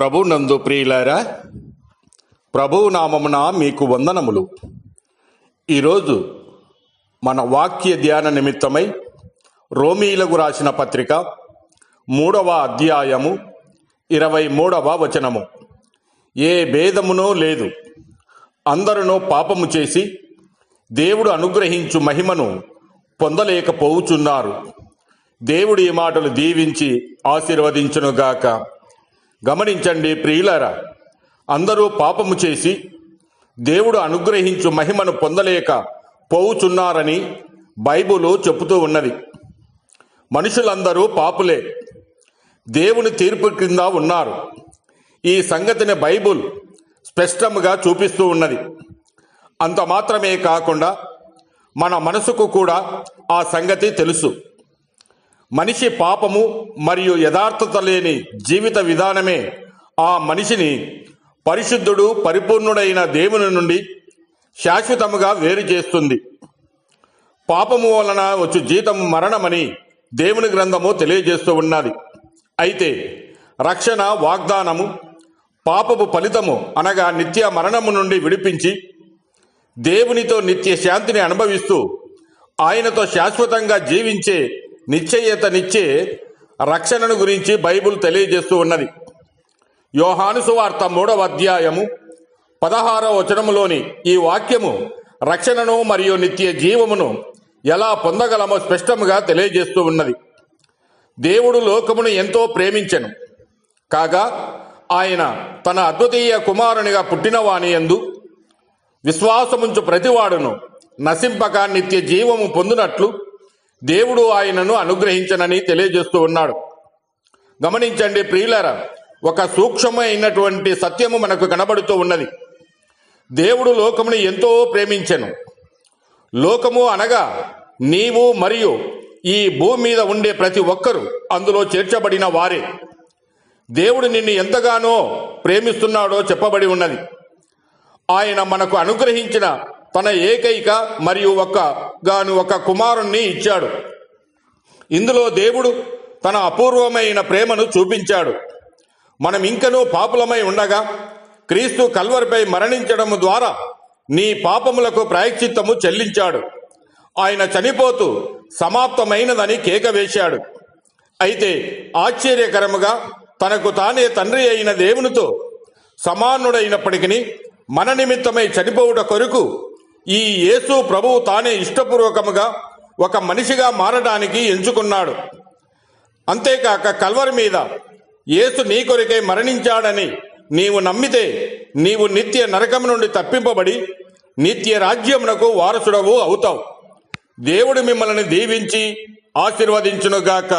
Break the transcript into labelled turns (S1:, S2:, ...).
S1: ప్రభు నందు ప్రియులారా ప్రభు నామమున మీకు వందనములు. ఈరోజు మన వాక్య ధ్యాన నిమిత్తమై రోమీలకు రాసిన పత్రిక మూడవ అధ్యాయము ఇరవై మూడవ వచనము. ఏ భేదమునో లేదు. అందరును పాపము చేసి దేవుడు అనుగ్రహించు మహిమను పొందలేకపోవుచున్నారు దేవుడి ఈ మాటలు దీవించి ఆశీర్వదించునుగాక. గమనించండి ప్రియులారా అందరూ పాపము చేసి దేవుడు అనుగ్రహించు మహిమను పొందలేక పోవుచున్నారని బైబులు చెబుతూ ఉన్నది. మనుషులందరూ పాపులే దేవుని తీర్పు క్రింద ఉన్నారు. ఈ సంగతిని బైబుల్ స్పష్టంగా చూపిస్తూ ఉన్నది. అంత మాత్రమే కాకుండా మన మనసుకు కూడా ఆ సంగతి తెలుసు. మనిషి పాపము మరియు యథార్థత లేని జీవిత విధానమే ఆ మనిషిని పరిశుద్ధుడు పరిపూర్ణుడైన దేవుని నుండి శాశ్వతముగా వేరు చేస్తుంది. పాపము వలన వచ్చు జీతం మరణమని దేవుని గ్రంథము తెలియజేస్తూ ఉన్నది. అయితే రక్షణ వాగ్దానము పాపపు ఫలితము అనగా నిత్య మరణము నుండి విడిపించి దేవునితో నిత్య శాంతిని అనుభవిస్తూ ఆయనతో శాశ్వతంగా జీవించే నిశ్చయతనిచ్చే రక్షణను గురించి బైబుల్ తెలియజేస్తూ ఉన్నది. యోహాను సువార్త మూడవ అధ్యాయము పదహారవ వచనములోని ఈ వాక్యము రక్షణను మరియు నిత్య జీవమును ఎలా పొందగలమో స్పష్టముగా తెలియజేస్తూ ఉన్నది. దేవుడు లోకమును ఎంతో ప్రేమించెను. కాగా ఆయన తన అద్వితీయ కుమారునిగా పుట్టినవాని యందు విశ్వాసముంచు ప్రతివాడును నశింపక నిత్య జీవము పొందినట్లు దేవుడు ఆయనను అనుగ్రహించనని తెలియజేస్తూ ఉన్నాడు. గమనించండి ప్రియులరా ఒక సూక్ష్మమైనటువంటి సత్యము మనకు కనబడుతూ ఉన్నది. దేవుడు లోకమును ఎంతో ప్రేమించెను. లోకము అనగా నీవు మరియు ఈ భూమి మీద ఉండే ప్రతి ఒక్కరూ అందులో చేర్చబడిన వారే. దేవుడు నిన్ను ఎంతగానో ప్రేమిస్తున్నాడో చెప్పబడి ఉన్నది. ఆయన మనకు అనుగ్రహించిన తన ఏకైక మరియు ఒక గాను ఒక కుమారుణ్ణి ఇచ్చాడు. ఇందులో దేవుడు తన అపూర్వమైన ప్రేమను చూపించాడు. మనం ఇంకనూ పాపులమై ఉండగా క్రీస్తు కల్వరిపై మరణించడం ద్వారా నీ పాపములకు ప్రాయశ్చిత్తము చెల్లించాడు. ఆయన చనిపోతూ సమాప్తమైనదని కేక వేశాడు అయితే ఆశ్చర్యకరముగా తనకు తానే తండ్రి అయిన దేవునితో సమానుడైనప్పటికీ మన నిమిత్తమై చనిపోవుట కొరకు ఈ యేసు ప్రభువు తానే ఇష్టపూర్వకముగా ఒక మనిషిగా మారడానికి ఎంచుకున్నాడు. అంతేకాక కల్వరి మీద యేసు నీ కొరికై మరణించాడని నీవు నమ్మితే నీవు నిత్య నరకం నుండి తప్పింపబడి నిత్య రాజ్యమునకు వారసుడవు అవుతావు. దేవుడు మిమ్మల్ని దీవించి ఆశీర్వదించునుగాక.